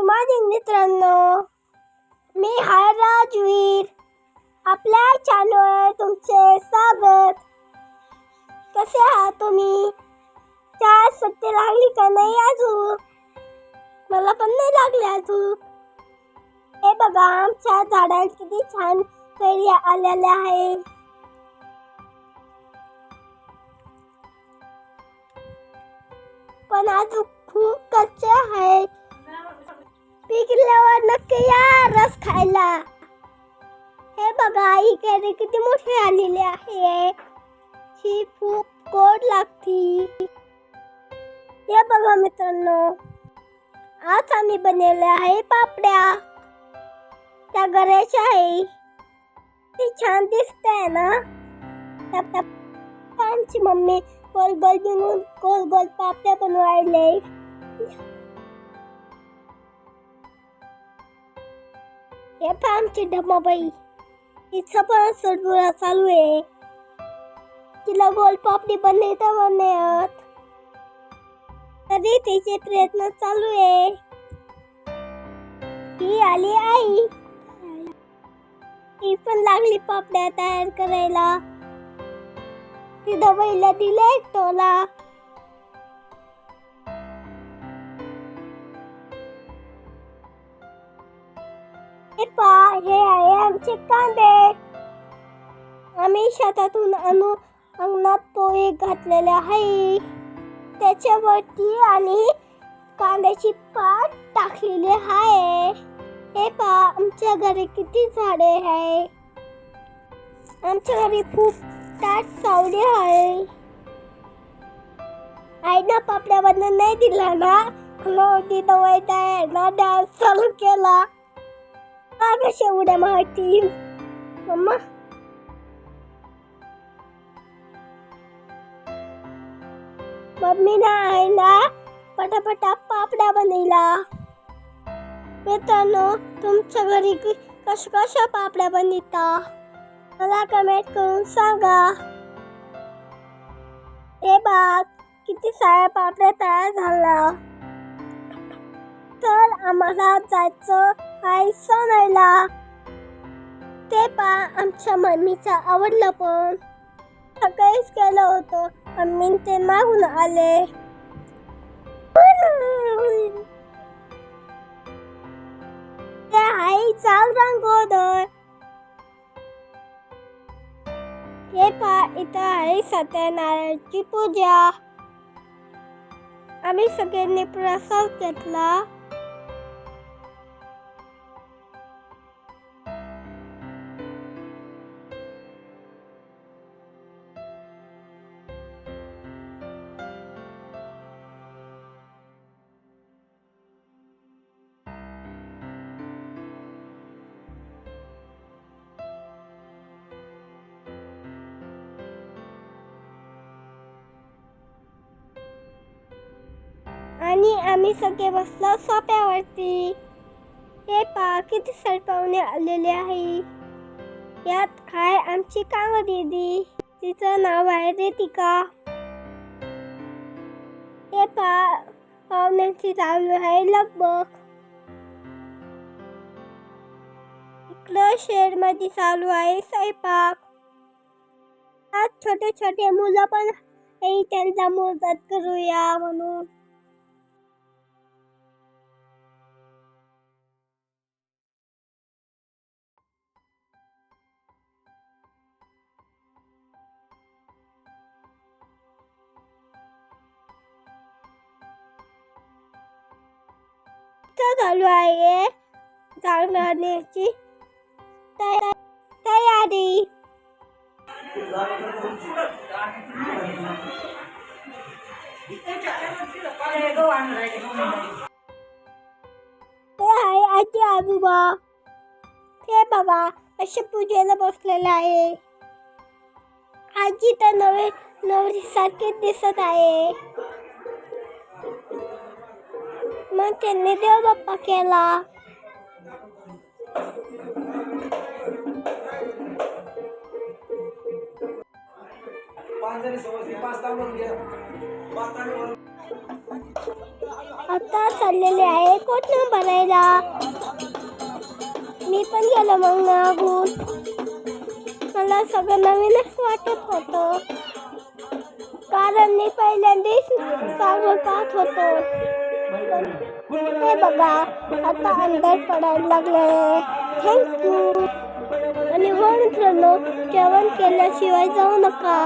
तुम्हाला मित्रांनो मी हाय राजवीर. आपल्या चॅनलवर तुमचे स्वागत. कसे आहात तुम्ही? चार सत्य लागली का नाही अजून? मला पण नाही लागले अजून. हे बघा आमच्या झाडात किती छान कैरी आलेल्या आहे. पण आज खूप कच्चे आहेत. रस खायला हे बघा ही कैरी किती मोठी आलेली आहे ही। खूप गोड लागती। हे बघा मित्रांनो आज आम्ही बनवले आहे पापड्या त्या गऱ्याच्या आहे ती छान दिसते ना? आमची मम्मी गोल गोल बनवून गोल गोल पापड्या बनवायले हे पण आमची ढमाबाई तिचं पण सडबुडा चालू आहे. तिला गोल पापडी बनवता बनवत तरी तिचे प्रयत्न चालू आहे. ही आली आई. ती पण लागली पापड्या तयार करायला. ती दबाईला दिले एक टोला हे आहे आमचे कांदे आम्ही शेतातून आणून अंगणात पोहे घातलेले आहे. त्याच्यावरती आणि कांद्याची पात टाकलेली आहे. हे पा आमच्या घरी किती झाडे आहे. आमच्या घरी खूप ताट सावली आहे. आईना पापड्या बनवून नाही दिला ना? ती दवाई ना डान्स चालू केला. का कशा उड्या मारतील मम्मा मम्मी ना. आईला पटापटा पापड्या बनवला. मित्रांनो तुमच्या घरी कि- कशा कशा पापड्या बनवता? मला कमेंट करून सांगा. हे बाग किती साऱ्या पापड्या तयार झाल्या. तर आम्हाला जायचं आहे सोनायला ते पा आमच्या मम्मीचं आवडलं पण. सकाळीच केलं होतं. मम्मी ते मागून आले. ते आई चाल रंगोदर हे पा इथं आहे सत्यनारायणची पूजा. आम्ही सगळ्यांनी प्रसाद घेतला. आणि आम्ही सगळे बसलो सोप्यावरती. हे पा किती सडपावणे आलेले आहे. यात आहे आमची कांग दीदी. तिचं नाव आहे रेतिका. हे पा पाहुण्यांची चालू आहे लगबग. इकडं शेडमध्ये चालू आहे स्वयंपाक. आज छोटे छोटे मुलं पण त्यांचा मदत करूया म्हणून. चालू आहे. झाड तया- तयारी. ते आहे आजी आजोबा. ते बाबा असे पूजेला बसलेलं आहे. आजी तर नवे नवरीसारखीच दिसत आहे. मग त्यांनी देव बाप्पा केला आता चाललेले आहे कोट भरायला मी पण गेलो मग मागून मला सगळं नवीनच वाटत होतं कारण मी पहिल्यांदाच कागद पाहत होतो हे बघा आता अंदाज पडायला लागले थँक्यू आणि हो मित्रांनो जेवण केल्याशिवाय जाऊ नका.